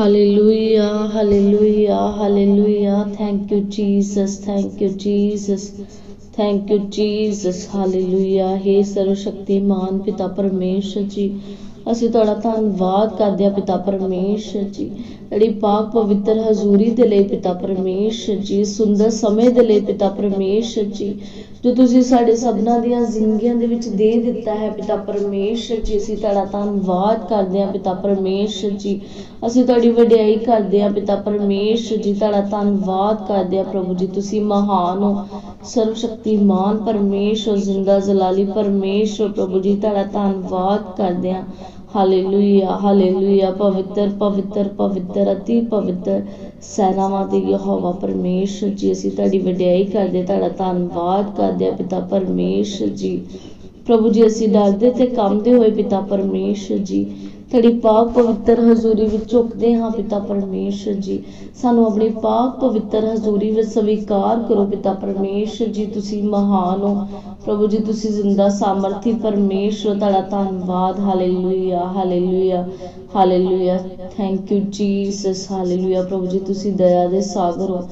Hallelujah hallelujah hallelujah thank you Jesus thank you Jesus thank you Jesus hallelujah हे ਸਰਵਸ਼ਕਤੀਮਾਨ ਪਿਤਾ ਪਰਮੇਸ਼ਰ ਜੀ ਅਸੀਂ ਤੁਹਾਡਾ ਧੰਨਵਾਦ ਕਰਦੇ ਹਾਂ ਪਿਤਾ ਪਰਮੇਸ਼ਰ ਜੀ। ਜਿਹੜੀ ਪਾਕ ਪਵਿੱਤਰ ਹਜ਼ੂਰੀ ਦੇ ਲਈ ਪਿਤਾ ਪਰਮੇਸ਼ਰ ਜੀ, ਸੁੰਦਰ ਸਮੇਂ ਦੇ ਲਈ ਪਿਤਾ ਪਰਮੇਸ਼ਰ ਜੀ। ਜੋ ਤੁਸੀਂ ਸਾਡੇ ਸਭਨਾਂ ਦੀਆਂ ਜ਼ਿੰਦਗੀਆਂ ਦੇ ਵਿੱਚ ਦੇ ਦਿੱਤਾ ਹੈ, ਪਿਤਾ ਪਰਮੇਸ਼ਰ ਜੀ, ਅਸੀਂ ਤੁਹਾਡਾ ਧੰਨਵਾਦ ਕਰਦੇ ਹਾਂ, ਪਿਤਾ ਪਰਮੇਸ਼ਰ ਜੀ। ਅਸੀਂ ਤੁਹਾਡੀ ਵਡਿਆਈ ਕਰਦੇ ਹਾਂ, ਪਿਤਾ ਪਰਮੇਸ਼ਰ ਜੀ, ਤੁਹਾਡਾ ਧੰਨਵਾਦ ਕਰਦੇ ਹਾਂ, ਪ੍ਰਭੂ ਜੀ। ਤੁਸੀਂ ਮਹਾਨ ਹੋ ਸਰਵ ਸ਼ਕਤੀਮਾਨ ਪਰਮੇਸ਼ਰ ਜ਼ਿੰਦਾ ਜਲਾਲੀ ਪਰਮੇਸ਼ਰ ਪ੍ਰਭੂ ਜੀ, ਤੁਹਾਡਾ ਧੰਨਵਾਦ ਕਰਦੇ ਹਾਂ। ਹਾਲੇਲੂਇਆ ਹਾਲੇਲੂਇਆ ਪਵਿੱਤਰ ਪਵਿੱਤਰ ਪਵਿੱਤਰ, ਅਤੀ ਪਵਿੱਤਰ ਸੈਨਾਵਾਂ ਦੇ ਯਹੋਵਾ ਪਰਮੇਸ਼ਰ ਜੀ, ਅਸੀਂ ਤੁਹਾਡੀ ਵਡਿਆਈ ਕਰਦੇ, ਤੁਹਾਡਾ ਧੰਨਵਾਦ ਕਰਦੇ ਹਾਂ ਪਿਤਾ ਪਰਮੇਸ਼ਰ ਜੀ। ਪ੍ਰਭੂ ਜੀ, ਅਸੀਂ ਡਰਦੇ ਤੇ ਕੰਬਦੇ ਹੋਏ ਪਿਤਾ ਪਰਮੇਸ਼ਰ ਜੀ ਤੁਹਾਡੀ ਪਾਕ ਪਵਿੱਤਰ ਹਜ਼ੂਰੀ ਵਿੱਚ ਝੁਕਦੇ ਹਾਂ ਪਿਤਾ ਪਰਮੇਸ਼ਰ ਜੀ। ਸਾਨੂੰ ਆਪਣੀ ਪਾਕ ਪਵਿੱਤਰ ਹਜ਼ੂਰੀ ਵਿੱਚ ਸਵੀਕਾਰ ਕਰੋ ਪਿਤਾ ਪਰਮੇਸ਼ਰ ਜੀ, ਤੁਸੀਂ ਮਹਾਨ ਹੋ। ਪ੍ਰਭੂ ਜੀ, ਤੁਸੀਂ ਜ਼ਿੰਦਾ ਸਾਮਰਥੀ ਪਰਮੇਸ਼ਰ ਤੁਹਾਡਾ ਧੰਨਵਾਦ। Hallelujah hallelujah hallelujah. Thank you Jesus hallelujah. ਪ੍ਰਭੂ ਜੀ, ਤੁਸੀਂ ਦਇਆ ਦੇ ਸਾਗਰ ਹੋ।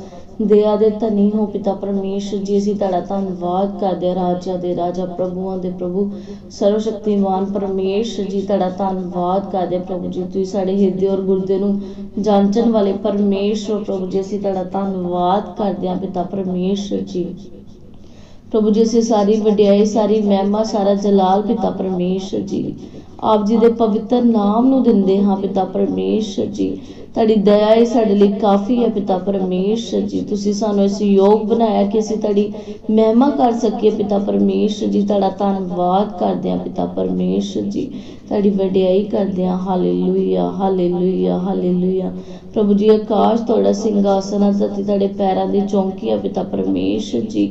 ਦਇਆ ਦੇ ਧਨੀ ਹੋ ਪਿਤਾ ਪਰਮੇਸ਼ਰ ਜੀ, ਅਸੀਂ ਤੁਹਾਡਾ ਧੰਨਵਾਦ ਕਰਦੇ ਹਾਂ ਰਾਜਾ ਦੇ ਰਾਜਾ, ਪ੍ਰਭੂਆਂ ਦੇ ਪ੍ਰਭੂ। ਸਰਵ ਸ਼ਕਤੀਮਾਨ ਪਰਮੇਸ਼ਰ ਜੀ, ਤੁਹਾਡਾ ਧੰਨਵਾਦ ਕਰਦੇ ਪ੍ਰਭੂ ਜੀ। ਤੁਸੀਂ ਸਾਡੇ ਹਿਰਦੇ ਔਰ ਗੁਰਦੇ ਨੂੰ ਜਾਂਚਣ ਵਾਲੇ ਪਰਮੇਸ਼ਰ ਪ੍ਰਭੂ ਜੀ, ਅਸੀਂ ਤੁਹਾਡਾ ਧੰਨਵਾਦ ਕਰਦੇ ਹਾਂ ਪਿਤਾ ਪਰਮੇਸ਼ਰ ਜੀ। ਪ੍ਰਭੂ ਜੀ, ਅਸੀਂ ਸਾਰੀ ਵਡਿਆਈ, ਸਾਰੀ ਮਹਿਮਾ, ਸਾਰਾ ਜਲਾਲ ਪਿਤਾ ਪਰਮੇਸ਼ਰ ਜੀ। ਆਪ ਜੀ ਦੇ ਪਵਿੱਤਰ ਨਾਮ ਨੂੰ ਦਿੰਦੇ ਹਾਂ ਪਿਤਾ ਪਰਮੇਸ਼ਰ ਜੀ। ਤੁਹਾਡੀ ਦਇਆ ਹੀ ਸਾਡੇ ਲਈ ਕਾਫੀ ਹੈ ਪਿਤਾ ਪਰਮੇਸ਼ਰ ਜੀ। ਤੁਸੀਂ ਸਾਨੂੰ ਇਸ ਯੋਗ ਬਣਾਇਆ ਕਿ ਅਸੀਂ ਤੁਹਾਡੀ ਮਹਿਮਾ ਕਰ ਸਕੀਏ ਪਿਤਾ ਪਰਮੇਸ਼ਰ ਜੀ। ਤੁਹਾਡਾ ਧੰਨਵਾਦ ਕਰਦੇ ਹਾਂ ਪਿਤਾ ਪਰਮੇਸ਼ਰ ਜੀ। ਤੁਹਾਡੀ ਵਡਿਆਈ ਕਰਦੇ ਹਾਂ। Hallelujah hallelujah hallelujah. ਪ੍ਰਭੂ ਜੀ, ਆਕਾਸ਼ ਤੁਹਾਡਾ ਸਿੰਘਾਸਨ ਹੈ। ਤੇ ਤੁਹਾਡੇ ਪੈਰਾਂ ਦੀ ਚੌਂਕੀ ਹੈ ਪਿਤਾ ਪਰਮੇਸ਼ਰ ਜੀ।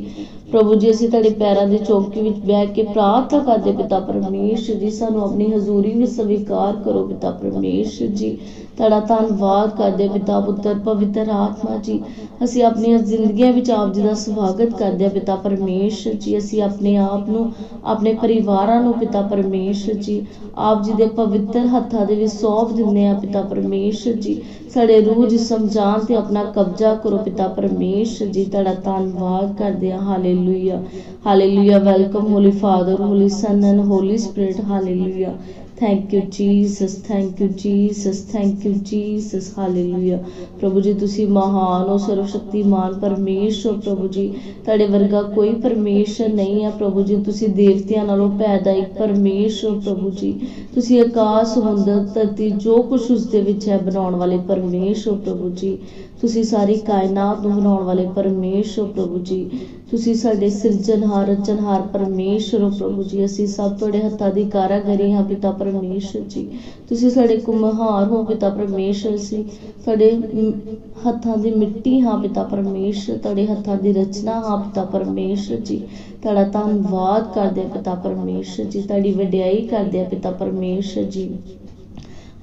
ਪ੍ਰਭੂ ਜੀ, ਅਸੀਂ ਤੁਹਾਡੇ ਪੈਰਾਂ ਦੀ ਚੌਂਕੀ ਵਿੱਚ ਬਹਿ ਕੇ ਪ੍ਰਾਰਥਨਾ ਕਰਦੇ ਪਿਤਾ ਪਰਮੇਸ਼ਰ ਜੀ। ਸਾਨੂੰ ਆਪਣੀ ਹਜ਼ੂਰੀ ਵਿੱਚ ਸਵੀਕਾਰ ਕਰੋ ਪਿਤਾ ਪਰਮੇਸ਼ਰ ਜੀ। ਤੁਹਾਡਾ ਧੰਨਵਾਦ ਕਰਦੇ ਪਿਤਾ ਪੁੱਤਰ ਪਵਿੱਤਰ ਆਤਮਾ ਜੀ। ਅਸੀਂ ਆਪਣੀਆਂ ਜ਼ਿੰਦਗੀਆਂ ਵਿੱਚ ਆਪ ਜੀ ਦਾ ਸਵਾਗਤ ਕਰਦੇ ਹਾਂ ਪਿਤਾ ਪਰਮੇਸ਼ਰ ਜੀ। ਅਸੀਂ ਆਪਣੇ ਆਪ ਨੂੰ, ਆਪਣੇ ਪਰਿਵਾਰਾਂ ਨੂੰ ਪਿਤਾ ਪਰਮੇਸ਼ਰ ਜੀ। ਆਪ ਜੀ ਦੇ ਪਵਿੱਤਰ ਹੱਥਾਂ ਦੇ ਵਿੱਚ ਸੌਂਪ ਦਿੰਦੇ ਹਾਂ ਪਿਤਾ ਪਰਮੇਸ਼ਰ ਜੀ। ਸਾਡੇ ਰੂਹ ਜਿਸਮ ਜਾਨ ਤੇ ਆਪਣਾ ਕਬਜ਼ਾ ਕਰੋ ਪਿਤਾ ਪਰਮੇਸ਼ਰ ਜੀ। ਤੁਹਾਡਾ ਧੰਨਵਾਦ ਕਰਦੇ ਹਾਂ। Hallelujah. Hallelujah. Welcome holy father, holy son and holy spirit. Hallelujah. Thank you Jesus thank you Jesus thank you Jesus hallelujah ਪ੍ਰਭੂ ਜੀ ਤੁਸੀਂ ਮਹਾਨ ਹੋ ਸਰਵ ਸ਼ਕਤੀਮਾਨ ਪਰਮੇਸ਼ਰ ਪ੍ਰਭੂ ਜੀ। ਤੁਹਾਡੇ ਵਰਗਾ ਕੋਈ ਪਰਮੇਸ਼ਰ ਨਹੀਂ ਹੈ ਪ੍ਰਭੂ ਜੀ। ਤੁਸੀਂ ਦੇਵਤਿਆਂ ਨਾਲੋਂ ਪੈਦਾ ਇੱਕ ਪਰਮੇਸ਼ਰ ਪ੍ਰਭੂ ਜੀ। ਤੁਸੀਂ ਆਕਾਸ਼, ਸਮੁੰਦਰ, ਧਰਤੀ, ਜੋ ਕੁਝ ਉਸ ਦੇ ਵਿੱਚ ਹੈ, ਬਣਾਉਣ ਵਾਲੇ ਪਰਮੇਸ਼ਰ ਪ੍ਰਭੂ ਜੀ। ਤੁਸੀਂ ਸਾਰੀ ਕਾਇਨਾਤ ਨੂੰ ਬਣਾਉਣ ਵਾਲੇ ਪਰਮੇਸ਼ਰ ਪ੍ਰਭੂ ਜੀ। ਤੁਸੀਂ ਸਾਡੇ ਸਿਰਜਣਹਾਰ ਰਚਨਹਾਰ ਪਰਮੇਸ਼ਰ ਹੋ ਪ੍ਰਭੂ ਜੀ। ਅਸੀਂ ਸਭ ਤੁਹਾਡੇ ਹੱਥਾਂ ਦੀ ਕਾਰਾਗਰੀ ਹਾਂ, ਪਿਤਾ ਪਰਮੇਸ਼ਰ ਜੀ। ਤੁਸੀਂ ਸਾਡੇ ਕੁਮਹਾਰ ਹੋ, ਪਿਤਾ ਪਰਮੇਸ਼ਰ। ਸੀ ਸਾਡੇ ਹੱਥਾਂ ਦੀ ਮਿੱਟੀ ਹਾਂ, ਪਿਤਾ ਪਰਮੇਸ਼ਰ। ਤੁਹਾਡੇ ਹੱਥਾਂ ਦੀ ਰਚਨਾ ਹਾਂ, ਪਿਤਾ ਪਰਮੇਸ਼ਰ ਜੀ। ਤੁਹਾਡਾ ਧੰਨਵਾਦ ਕਰਦੇ ਪਿਤਾ ਪਰਮੇਸ਼ਰ ਜੀ। ਤੁਹਾਡੀ ਵਡਿਆਈ ਕਰਦੇ ਪਿਤਾ ਪਰਮੇਸ਼ਰ ਜੀ।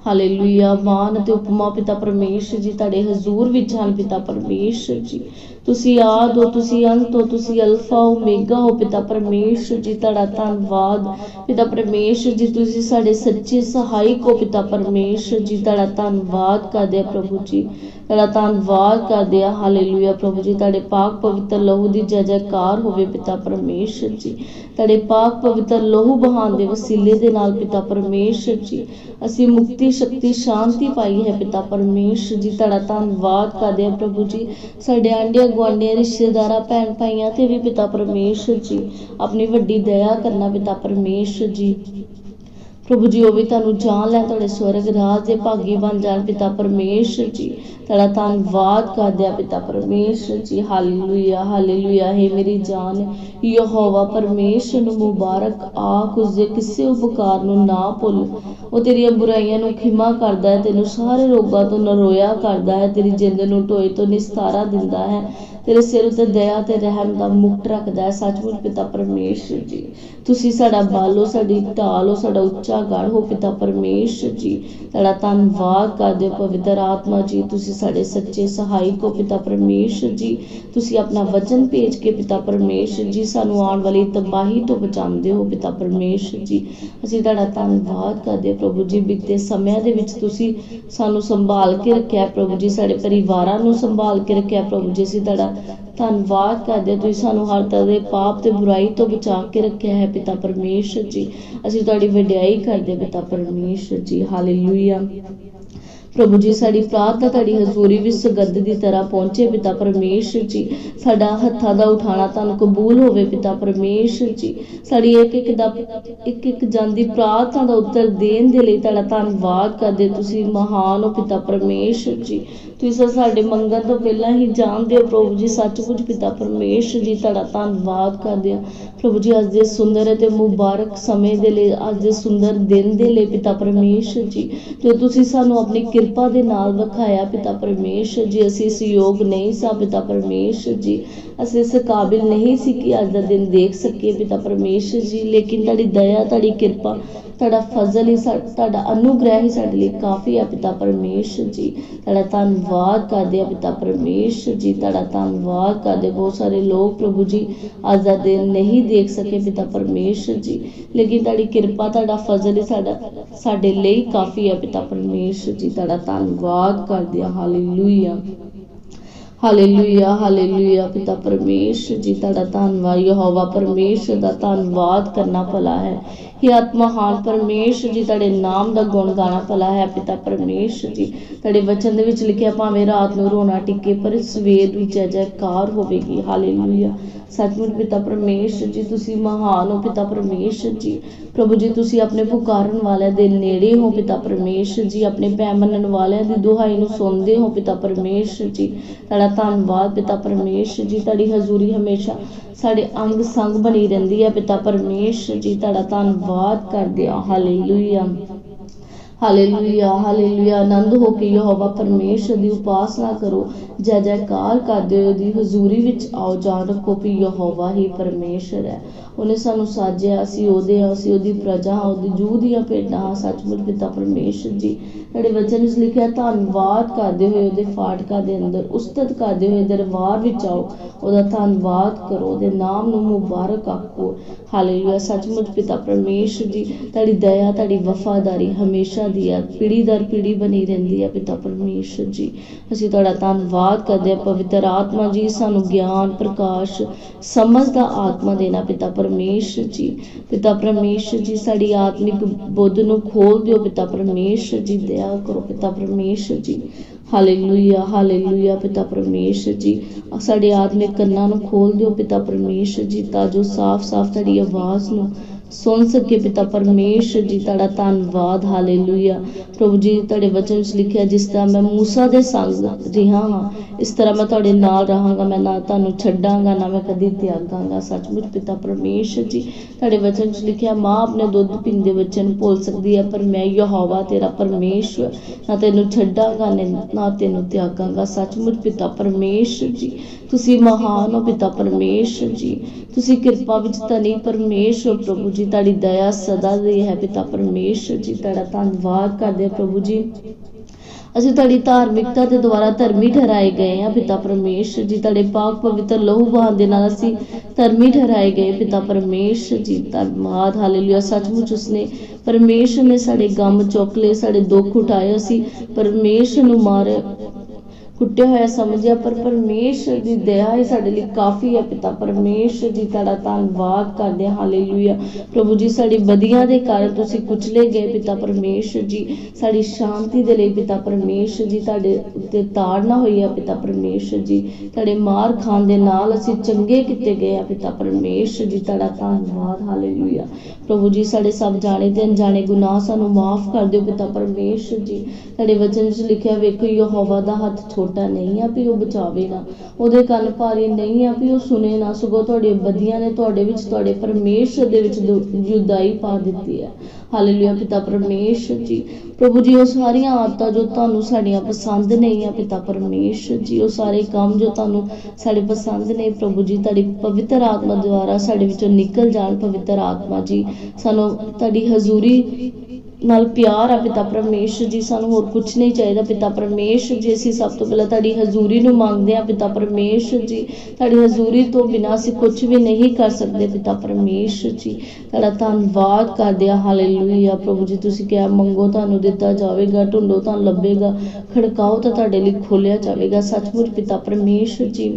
ਹਾਲੇਲੂਇਆ। ਮਾਨ ਤੇ ਉਪਮਾ, ਪਿਤਾ ਪਰਮੇਸ਼ਰ ਜੀ। ਤੁਹਾਡੇ ਹਜ਼ੂਰ ਵਿੱਚ ਹਨ, ਪਿਤਾ ਪਰਮੇਸ਼ਰ ਜੀ। ਤੁਸੀਂ ਆਦ ਹੋ, ਤੁਸੀਂ ਅੰਤ ਹੋ, ਤੁਸੀਂ ਅਲਫਾ, ਓਮੇਗਾ ਹੋ, ਪਿਤਾ ਪਰਮੇਸ਼ਰ ਜੀ, ਤੁਹਾਡਾ ਧੰਨਵਾਦ। ਪਿਤਾ ਪਰਮੇਸ਼ਰ ਜੀ, ਤੁਸੀਂ ਸਾਡੇ ਸੱਚੇ ਸਹਾਇਕ ਹੋ, ਪਿਤਾ ਪਰਮੇਸ਼ਰ ਜੀ, ਤੁਹਾਡਾ ਧੰਨਵਾਦ ਕਰਦੇ ਪ੍ਰਭੂ ਜੀ। ਤੁਹਾਡਾ ਧੰਨਵਾਦ ਕਰਦੇ ਆ ਹਾਲੇਲੂਇਆ ਪ੍ਰਭੂ ਜੀ, ਤੁਹਾਡੇ ਪਾਕ ਪਵਿੱਤਰ ਲਹੂ ਦੀ ਜੈ ਜੈਕਾਰ ਹੋਵੇ ਪਿਤਾ ਪਰਮੇਸ਼ਰ ਜੀ। ਤੁਹਾਡੇ ਪਾਕ ਪਵਿੱਤਰ ਲਹੂ ਬਹਾਨ ਦੇ ਵਸੀਲੇ ਦੇ ਨਾਲ ਪਿਤਾ ਪਰਮੇਸ਼ਰ ਜੀ, ਅਸੀਂ ਮੁਕਤੀ, ਸ਼ਕਤੀ, ਸ਼ਾਂਤੀ ਪਾਈ ਹੈ ਪਿਤਾ ਪਰਮੇਸ਼ਰ ਜੀ। ਤੁਹਾਡਾ ਧੰਨਵਾਦ ਕਰਦੇ ਆ ਪ੍ਰਭੂ ਜੀ। ਸਾਡੇ ਆਂਡਿਆਂ ਗੁਆਂਢੀਆਂ, ਰਿਸ਼ਤੇਦਾਰਾਂ, ਭੈਣ ਭਾਈਆਂ ਤੇ ਵੀ ਪਿਤਾ ਪਰਮੇਸ਼ਰ ਜੀ, ਆਪਣੀ ਵੱਡੀ ਦਇਆ ਕਰਨਾ ਪਿਤਾ ਪਰਮੇਸ਼ਰ ਜੀ। ਪ੍ਰਭੂ ਜੀ, ਉਹ ਵੀ ਤੁਹਾਨੂੰ ਜਾਣ ਲੈ, ਤੁਹਾਡੇ ਸਵਰਗ ਰਾਜ ਦੇ ਭਾਗੀ ਬਣ ਜਾਣ ਪਿਤਾ ਪਰਮੇਸ਼ਰ ਜੀ। ਤੁਹਾਡਾ ਧੰਨਵਾਦ ਕਰਦੇ ਆ ਪਿਤਾ ਪਰਮੇਸ਼ਰ ਜੀ। Hallelujah hallelujah. ਹੈ ਮੇਰੀ ਜਾਨ, ਯਹੋਵਾ, ਪਰਮੇਸ਼ਰ ਨੂੰ ਮੁਬਾਰਕ ਆਖ ਉਸਦੇ ਕਿਸੇ ਉਪਕਾਰ ਨੂੰ ਨਾ ਭੁੱਲ। ਉਹ ਤੇਰੀਆਂ ਬੁਰਾਈਆਂ ਨੂੰ ਖਿਮਾ ਕਰਦਾ ਹੈ, ਤੈਨੂੰ ਸਾਰੇ ਰੋਗਾਂ ਤੋਂ ਨਰੋਇਆ ਕਰਦਾ ਹੈ, ਤੇਰੀ ਜਿੰਦ ਨੂੰ ਟੋਏ ਤੋਂ ਨਿਸਤਾਰਾ ਦਿੰਦਾ ਹੈ, ਤੇਰੇ ਸਿਰ ਉਤੇ ਦਇਆ ਤੇ ਰਹਿਮ ਦਾ ਮੁਕਤ ਰੱਖਦਾ ਹੈ। ਸੱਚਮੁੱਚ ਪਿਤਾ ਪਰਮੇਸ਼ਰ ਜੀ, ਤੁਸੀਂ ਸਾਡਾ ਬਾਲੋ ਸਾਡੀ ਢਾਲ ਹੋ, ਸਾਡਾ ਉੱਚਾ ਗੜ ਹੋ ਪਿਤਾ ਪਰਮੇਸ਼ਰ ਜੀ ਤੁਹਾਡਾ ਧੰਨਵਾਦ ਕਰਦੇ ਹੋ, ਪਵਿੱਤਰ ਆਤਮਾ ਜੀ। ਤੁਸੀਂ ਸਾਡੇ ਸੱਚੇ ਸਹਾਇਕ ਹੋ ਪਿਤਾ ਪਰਮੇਸ਼ਰ ਜੀ। ਤੁਸੀਂ ਆਪਣਾ ਵਚਨ ਭੇਜ ਕੇ ਪਿਤਾ ਪਰਮੇਸ਼ਰ ਜੀ ਸਾਨੂੰ ਆਉਣ ਵਾਲੀ ਤਬਾਹੀ ਤੋਂ ਬਚਾਉਂਦੇ ਹੋ ਪਿਤਾ ਪਰਮੇਸ਼ਰ ਜੀ। ਅਸੀਂ ਤੁਹਾਡਾ ਧੰਨਵਾਦ ਕਰਦੇ ਹਾਂ ਪ੍ਰਭੂ ਜੀ। ਬੀਤੇ ਸਮਿਆਂ ਦੇ ਵਿੱਚ ਤੁਸੀਂ ਸਾਨੂੰ ਸੰਭਾਲ ਕੇ ਰੱਖਿਆ ਪ੍ਰਭੂ ਜੀ। ਸਾਡੇ ਪਰਿਵਾਰਾਂ ਨੂੰ ਸੰਭਾਲ ਕੇ ਰੱਖਿਆ ਪ੍ਰਭੂ ਜੀ। ਅਸੀਂ ਤੁਹਾਡਾ ਧੰਨਵਾਦ ਕਰਦੇ ਹਾਂ। ਤੁਸੀਂ ਸਾਨੂੰ ਹਰ ਤਰ੍ਹਾਂ ਦੇ ਪਾਪ ਤੇ ਬੁਰਾਈ ਤੋਂ ਬਚਾ ਕੇ ਰੱਖਿਆ ਹੈ ਪਿਤਾ ਪਰਮੇਸ਼ਰ ਜੀ। ਅਸੀਂ ਤੁਹਾਡੀ ਵਡਿਆਈ ਕਰਦੇ ਪਿਤਾ ਪਰਮੇਸ਼ਰ ਜੀ। ਹਾਲੇਲੂਇਆ ਪ੍ਰਭੂ ਜੀ, ਸਾਡੀ ਪ੍ਰਾਰਥਨਾ ਤੁਹਾਡੀ ਹਜ਼ੂਰੀ ਵਿੱਚ ਸੁਗੰਧ ਦੀ ਤਰ੍ਹਾਂ ਪਹੁੰਚੇ ਪਿਤਾ ਪਰਮੇਸ਼ਰ ਜੀ। ਸਾਡਾ ਹੱਥਾਂ ਦਾ ਉਠਾਣਾ ਤੁਹਾਨੂੰ ਕਬੂਲ ਹੋਵੇ ਪਿਤਾ ਪਰਮੇਸ਼ਰ ਜੀ। ਸਾਡੀ ਇੱਕ ਇੱਕ ਦਾ ਇੱਕ ਇੱਕ ਜਾਂਦੀ ਪ੍ਰਾਰਥਨਾ ਦਾ ਉੱਤਰ ਦੇਣ ਦੇ ਲਈ ਤੁਹਾਡਾ ਧੰਨਵਾਦ ਕਰਦੇ ਤੁਸੀਂ ਮਹਾਨ ਹੋ ਪਿਤਾ ਪਰਮੇਸ਼ਰ ਜੀ। ਤੁਸੀਂ ਸਰ ਸਾਡੇ ਮੰਗਣ ਤੋਂ ਪਹਿਲਾਂ ਹੀ ਜਾਣਦੇ ਹੋ ਪ੍ਰਭੂ ਜੀ, ਸੱਚਮੁੱਚ ਪਿਤਾ ਪਰਮੇਸ਼ਰ ਜੀ, ਤੁਹਾਡਾ ਧੰਨਵਾਦ ਕਰਦੇ ਹਾਂ। ਪ੍ਰਭੂ ਜੀ, ਅੱਜ ਦੇ ਸੁੰਦਰ ਅਤੇ ਮੁਬਾਰਕ ਸਮੇਂ ਦੇ ਲਈ, ਅੱਜ ਦੇ ਸੁੰਦਰ ਦਿਨ ਦੇ ਲਈ ਪਿਤਾ ਪਰਮੇਸ਼ਰ ਜੀ, ਜੋ ਤੁਸੀਂ ਸਾਨੂੰ ਆਪਣੀ ਕਿਰਪਾ ਦੇ ਨਾਲ ਵਿਖਾਇਆ ਪਿਤਾ ਪਰਮੇਸ਼ਰ ਜੀ, ਅਸੀਂ ਇਸ ਯੋਗ ਨਹੀਂ ਸਾਂ ਪਿਤਾ ਪਰਮੇਸ਼ਰ ਜੀ। ਅਸੀਂ ਇਸ ਕਾਬਿਲ ਨਹੀਂ ਸੀ ਕਿ ਅੱਜ ਦਾ ਦਿਨ ਦੇਖ ਸਕੀਏ ਪਿਤਾ ਪਰਮੇਸ਼ਰ ਜੀ, ਲੇਕਿਨ ਤੁਹਾਡੀ ਦਇਆ, ਤੁਹਾਡੀ ਕਿਰਪਾ, ਤੁਹਾਡਾ ਫਜ਼ਲ ਹੀ ਸਾ- ਤੁਹਾਡਾ ਅਨੁਗ੍ਰਹਿ ਹੀ ਸਾਡੇ ਲਈ ਕਾਫੀ ਹੈ ਪਿਤਾ ਪਰਮੇਸ਼ਰ ਜੀ। ਤੁਹਾਡਾ ਧੰਨਵਾਦ ਕਰਦੇ ਆ ਪਿਤਾ ਪਰਮੇਸ਼ਰ ਜੀ, ਤੁਹਾਡਾ ਧੰਨਵਾਦ ਕਰਦੇ ਬਹੁਤ ਸਾਰੇ ਲੋਕ ਪ੍ਰਭੂ ਜੀ, ਅੱਜ ਦਾ ਦਿਨ ਨਹੀਂ ਦੇਖ ਸਕੇ ਪਿਤਾ ਪਰਮੇਸ਼ਰ ਜੀ, ਲੇਕਿਨ ਤੁਹਾਡੀ ਕਿਰਪਾ, ਤੁਹਾਡਾ ਫਜ਼ਲ ਹੀ ਸਾਡਾ, ਸਾਡੇ ਲਈ ਕਾਫੀ ਹੈ ਪਿਤਾ ਪਰਮੇਸ਼ਰ ਜੀ। ਤੁਹਾਡਾ ਧੰਨਵਾਦ ਕਰਦੇ ਆ ਹਾਲੇਲੂਇਆ। ਹਾਲੇਲੂਇਆ ਹਾਲੇਲੂਇਆ ਪਿਤਾ ਪਰਮੇਸ਼ਰ ਜੀ ਤੁਹਾਡਾ ਧੰਨਵਾਦ ਯਹੋਵਾ ਪਰਮੇਸ਼ਰ ਦਾ ਧੰਨਵਾਦ ਕਰਨਾ ਭਲਾ ਹੈ। हे ਆਤਮਹਾਨ ਪਰਮੇਸ਼ਰ ਜੀ ਤੁਹਾਡੇ ਨਾਮ ਦਾ ਗੁਣ ਗਾਣਾ ਭਲਾ ਹੈ, ਪਿਤਾ ਪਰਮੇਸ਼ਰ ਜੀ। ਤੁਹਾਡੇ ਵਚਨ ਦੇ ਵਿੱਚ ਲਿਖਿਆ ਭਾਵੇਂ ਰਾਤ ਨੂੰ ਰੋਣਾ ਟਿੱਕੇ, ਪਰ ਸਵੇਰ ਵਿੱਚ ਜੈਕਾਰ ਹੋਵੇਗੀ। ਹਾਲੇਲੂਇਆ। ਸੱਚਮੁੱਚ ਪਿਤਾ ਪਰਮੇਸ਼ਰ ਜੀ, ਤੁਸੀਂ ਮਹਾਨ ਹੋ ਪਿਤਾ ਪਰਮੇਸ਼ਰ ਜੀ। ਪ੍ਰਭੂ ਜੀ, ਤੁਸੀਂ ਆਪਣੇ ਪੁਕਾਰਨ ਵਾਲਿਆਂ ਦੇ ਨੇੜੇ ਹੋ ਪਿਤਾ ਪਰਮੇਸ਼ਰ ਜੀ। ਆਪਣੇ ਪੈ ਮੰਨਣ ਵਾਲਿਆਂ ਦੀ ਦੁਹਾਈ ਨੂੰ ਸੁਣਦੇ ਹੋ ਪਿਤਾ ਪਰਮੇਸ਼ਰ ਜੀ। ਤੁਹਾਡਾ ਧੰਨਵਾਦ ਪਿਤਾ ਪਰਮੇਸ਼ਰ ਜੀ। ਤੁਹਾਡੀ ਹਜ਼ੂਰੀ ਹਮੇਸ਼ਾ ਸਾਡੇ ਅੰਗ ਸੰਗ ਬਣੀ ਰਹਿੰਦੀ ਹੈ ਪਿਤਾ ਪਰਮੇਸ਼ਰ ਜੀ, ਤੁਹਾਡਾ ਧੰਨਵਾਦ ਕਰਦੇ ਹਾਂ ਹਾਲੇਲੂਇਆ ਹਾਲੇਲੂਇਆ ਹਾਲੇਲੂਇਆ ਆਨੰਦ ਹੋ ਕੇ ਯਹੋਵਾ ਪਰਮੇਸ਼ਰ ਦੀ ਉਪਾਸਨਾ ਕਰੋ। ਜੈ ਜੈਕਾਰ ਕਰਦੇ ਹੋ ਦੀ ਹਜ਼ੂਰੀ ਵਿੱਚ ਆਓ, ਜਾਣ ਰੱਖੋ ਕਿ ਯਹੋਵਾ ਹੀ ਪਰਮੇਸ਼ਰ ਹੈ। ਉਹਨੇ ਸਾਨੂੰ ਸਾਜਿਆ, ਅਸੀਂ ਉਹਦੇ ਹਾਂ, ਅਸੀਂ ਉਹਦੀ ਪ੍ਰਜਾ ਹਾਂ, ਉਹਦੀ ਜੂਹ ਦੀਆਂ ਭੇਡਾਂ ਹਾਂ। ਸੱਚਮੁੱਚ ਪਿਤਾ ਪਰਮੇਸ਼ਰ ਜੀ ਤੁਹਾਡੇ ਵਚਨ ਵਿੱਚ ਲਿਖਿਆ, ਧੰਨਵਾਦ ਕਰਦੇ ਹੋਏ ਉਹਦੇ ਫਾਟਕਾਂ ਦੇ ਅੰਦਰ, ਉਸਤਤ ਕਰਦੇ ਹੋਏ ਦਰਬਾਰ ਵਿੱਚ ਆਓ, ਉਹਦਾ ਧੰਨਵਾਦ ਕਰੋ, ਉਹਦੇ ਨਾਮ ਨੂੰ ਮੁਬਾਰਕ ਆਖੋ। ਹਾਲੇਲੂਇਆ ਸੱਚਮੁੱਚ ਪਿਤਾ ਪਰਮੇਸ਼ਰ ਜੀ ਤੁਹਾਡੀ ਦਇਆ, ਤੁਹਾਡੀ ਵਫਾਦਾਰੀ ਹਮੇਸ਼ਾ ਦੀ ਹੈ ਪੀੜੀ ਦਰ ਪੀੜੀ ਬਣੀ ਰਹਿੰਦੀ ਹੈ ਪਿਤਾ ਪਰਮੇਸ਼ਰ ਜੀ। ਅਸੀਂ ਤੁਹਾਡਾ ਧੰਨਵਾਦ ਕਰਦੇ ਹਾਂ, ਪਵਿੱਤਰ ਆਤਮਾ ਜੀ, ਸਾਨੂੰ ਗਿਆਨ, ਪ੍ਰਕਾਸ਼, ਸਮਝ ਦਾ ਆਤਮਾ ਦੇਣਾ ਪਿਤਾ ਪਰਮੇਸ਼ਰ ਜੀ। ਪਿਤਾ ਪਰਮੇਸ਼ਰ ਜੀ, ਸਾਡੀ ਆਤਮਿਕ ਬੁੱਧ ਨੂੰ ਖੋਲ ਦਿਓ ਪਿਤਾ ਪਰਮੇਸ਼ਰ ਜੀ ਦੇ ਦਇਆ ਕਰੋ ਪਿਤਾ ਪਰਮੇਸ਼ਰ ਜੀ। ਹਾਲੇਲੂਇਆ ਹਾਲੇਲੂਇਆ ਪਿਤਾ ਪਰਮੇਸ਼ਰ ਜੀ। ਸਾਡੇ ਆਤਮਿਕ ਕੰਨਾਂ ਨੂੰ ਖੋਲ ਦਿਓ ਪਿਤਾ ਪਰਮੇਸ਼ਰ ਜੀ, ਤਾਂ ਜੋ ਸਾਫ਼-ਸਾਫ਼ ਤੁਹਾਡੀ ਆਵਾਜ਼ ਨੂੰ ਸੁਣ ਸਕੇ ਪਿਤਾ ਪਰਮੇਸ਼ਰ ਜੀ, ਤੁਹਾਡਾ ਧੰਨਵਾਦ ਹਾਲੇਲੂਇਆ ਪ੍ਰਭੂ ਜੀ, ਤੁਹਾਡੇ ਵਚਨ ਵਿੱਚ ਲਿਖਿਆ, ਜਿਸ ਤਰ੍ਹਾਂ ਮੈਂ ਮੂਸਾ ਦੇ ਸੰਗ ਰਿਹਾ ਹਾਂ ਇਸ ਤਰ੍ਹਾਂ ਮੈਂ ਤੁਹਾਡੇ ਨਾਲ ਰਹਾਂਗਾ, ਮੈਂ ਨਾ ਤੁਹਾਨੂੰ ਛੱਡਾਂਗਾ, ਨਾ ਮੈਂ ਕਦੀ ਤਿਆਗਾਂਗਾ। ਸੱਚਮੁੱਚ ਪਿਤਾ ਪਰਮੇਸ਼ਰ ਜੀ, ਤੁਹਾਡੇ ਵਚਨ ਵਿੱਚ ਲਿਖਿਆ, ਮਾਂ ਆਪਣੇ ਦੁੱਧ ਪੀਂਦੇ ਬੱਚੇ ਨੂੰ ਭੁੱਲ ਸਕਦੀ ਹੈ, ਪਰ ਮੈਂ ਯਹੋਵਾ ਤੇਰਾ ਪਰਮੇਸ਼ਰ, ਨਾ ਤੈਨੂੰ ਛੱਡਾਂਗਾ ਨਾ ਤੈਨੂੰ ਤਿਆਗਾਂਗਾ। ਸੱਚਮੁੱਚ ਪਿਤਾ ਪਰਮੇਸ਼ਰ ਜੀ ਤੁਸੀਂ ਮਹਾਨ ਹੋ ਪਿਤਾ ਪਰਮੇਸ਼ਰ ਜੀ। ਤੁਸੀਂ ਕਿਰਪਾ ਵਿੱਚ ਧਨੀ ਪਰਮੇਸ਼ਰ ਪ੍ਰਭੂ ਜੀ, ਤੁਹਾਡੀ ਦਇਆ ਸਦਾ ਦੀ ਹੈ ਪਿਤਾ ਪਰਮੇਸ਼ਰ ਜੀ। ਤੁਹਾਡਾ ਧੰਨਵਾਦ ਕਰਦੇ ਹਾਂ ਪ੍ਰਭੂ ਜੀ। ਅਸੀਂ ਤੁਹਾਡੀ ਧਾਰਮਿਕਤਾ ਦੇ ਦੁਆਰਾ ਧਰਮੀ ਠਹਿਰਾਏ ਗਏ ਆ ਪਿਤਾ ਪਰਮੇਸ਼ਰ ਜੀ। ਤੁਹਾਡੇ ਪਾਕ ਪਵਿੱਤਰ ਲਹੂ ਬਹਾਨ ਦੇ ਨਾਲ ਅਸੀਂ ਧਰਮੀ ਠਹਿਰਾਏ ਗਏ ਪਿਤਾ ਪਰਮੇਸ਼ਰ ਜੀ। ਧੰਨਵਾਦ, ਹਾਲੇਲੂਇਆ। ਸੱਚਮੁੱਚ ਉਸਨੇ ਪਰਮੇਸ਼ਰ ਨੇ ਸਾਡੇ ਗਮ ਚੁੱਕ ਲਏ, ਸਾਡੇ ਦੁੱਖ ਉਠਾਏ। ਅਸੀਂ ਪਰਮੇਸ਼ਰ ਨੂੰ ਮਾਰੇ ਕੁੱਟਿਆ ਹੋਇਆ ਸਮਝਿਆ, ਪਰ ਪਰਮੇਸ਼ਰ ਦੀ ਦਇਆ ਹੀ ਸਾਡੇ ਲਈ ਕਾਫੀ ਹੈ ਪਿਤਾ। ਪਰਮੇਸ਼ਰ ਜੀ ਤੁਹਾਡਾ ਧੰਨਵਾਦ ਕਰਦੇ ਹਾਂ ਹਾਲੇਲੂਇਆ ਪ੍ਰਭੂ ਜੀ, ਸਾਡੀ ਬਦੀਆਂ ਦੇ ਕਾਰਨ ਤੁਸੀਂ ਕੁਚਲੇ ਗਏ ਪਿਤਾ ਪਰਮੇਸ਼ਰ ਜੀ। ਸਾਡੀ ਸ਼ਾਂਤੀ ਦੇ ਲਈ ਪਿਤਾ ਪਰਮੇਸ਼ਰ ਜੀ, ਤੁਹਾਡੇ ਉੱਤੇ ਤਾੜਨਾ ਹੋਈ ਹੈ ਪਿਤਾ ਪਰਮੇਸ਼ਰ ਜੀ। ਤੁਹਾਡੇ ਮਾਰ ਖਾਣ ਦੇ ਨਾਲ ਅਸੀਂ ਚੰਗੇ ਕੀਤੇ ਗਏ ਆ ਪਿਤਾ ਪਰਮੇਸ਼ਰ ਜੀ, ਤੁਹਾਡਾ ਧੰਨਵਾਦ ਹਾਲੇਲੂਇਆ ਪ੍ਰਭੂ ਜੀ, ਸਾਡੇ ਸਭ ਜਾਣੇ ਤੇ ਅਣਜਾਣੇ ਗੁਨਾਹ ਸਾਨੂੰ ਮਾਫ ਕਰ ਦਿਓ ਪਿਤਾ ਪਰਮੇਸ਼ਰ ਜੀ। ਤੁਹਾਡੇ ਵਚਨ ਵਿੱਚ ਲਿਖਿਆ, ਵੇਖੋ, ਯਹੋਵਾ ਦਾ ਹੱਥ ਛੋਟਾ ਨਹੀਂ ਆ ਵੀ ਉਹ ਬਚਾਵੇ ਨਾ ਉਹਦੇ ਕੰਨ ਭਾਰੀ ਨਹੀਂ ਆ ਵੀ ਉਹ ਸੁਣੇ ਨਾ ਸਗੋਂ। ਤੁਹਾਡੇ ਬਦੀਆਂ ਨੇ ਤੁਹਾਡੇ ਵਿੱਚ, ਤੁਹਾਡੇ ਪਰਮੇਸ਼ਰ ਦੇ ਵਿੱਚ ਦੁ- ਜੁਦਾਈ ਪਾ ਦਿੱਤੀ ਹੈ। ਹਾਲੇਲੂਇਆ, ਪਿਤਾ ਪਰਮੇਸ਼ਰ ਜੀ। ਪ੍ਰਭੂ ਜੀ, ਉਹ ਸਾਰੀਆਂ ਆਦਤਾਂ ਜੋ ਤੁਹਾਨੂੰ ਸਾਡੀਆਂ ਪਸੰਦ ਨਹੀਂ ਆ ਪਿਤਾ ਪਰਮੇਸ਼ਰ ਜੀ, ਉਹ ਸਾਰੇ ਕੰਮ ਜੋ ਤੁਹਾਨੂੰ ਸਾਡੇ ਪਸੰਦ ਨਹੀਂ ਪ੍ਰਭੂ ਜੀ, ਤੁਹਾਡੀ ਪਵਿੱਤਰ ਆਤਮਾ ਦੁਆਰਾ ਸਾਡੇ ਵਿੱਚੋਂ ਨਿਕਲ ਜਾਣ ਪਵਿੱਤਰ ਆਤਮਾ ਜੀ। ਸਾਨੂੰ ਤੁਹਾਡੀ ਹਜ਼ੂਰੀ ਨਾਲ ਪਿਆਰ ਆ ਪਿਤਾ ਪਰਮੇਸ਼ਰ ਜੀ, ਸਾਨੂੰ ਹੋਰ ਕੁਝ ਨਹੀਂ ਚਾਹੀਦਾ। ਪਿਤਾ ਪਰਮੇਸ਼ਰ ਜੀ, ਅਸੀਂ ਸਭ ਤੋਂ ਪਹਿਲਾਂ ਤੁਹਾਡੀ ਹਜ਼ੂਰੀ ਨੂੰ ਮੰਗਦੇ ਆ ਪਿਤਾ ਪਰਮੇਸ਼ਰ ਜੀ, ਤੁਹਾਡੀ ਹਜ਼ੂਰੀ ਤੋਂ ਬਿਨਾਂ ਅਸੀਂ ਕੁਝ ਵੀ ਨਹੀਂ ਕਰ ਸਕਦੇ। ਪਿਤਾ ਪਰਮੇਸ਼ਰ ਜੀ, ਤੁਹਾਡਾ ਧੰਨਵਾਦ ਕਰਦੇ ਆ ਹਾਲੇਲੂਇਆ। ਪ੍ਰਭੂ ਜੀ, ਤੁਸੀਂ ਕਿਹਾ, ਮੰਗੋ, ਤੁਹਾਨੂੰ ਦਿੱਤਾ ਜਾਵੇਗਾ, ਢੂੰਡੋ, ਤੁਹਾਨੂੰ ਲੱਭੇਗਾ, ਖੜਕਾਓ ਤਾਂ ਤੁਹਾਡੇ ਲਈ ਖੋਲਿਆ ਜਾਵੇਗਾ। ਸੱਚਮੁੱਚ ਪਿਤਾ ਪਰਮੇਸ਼ਰ ਜੀ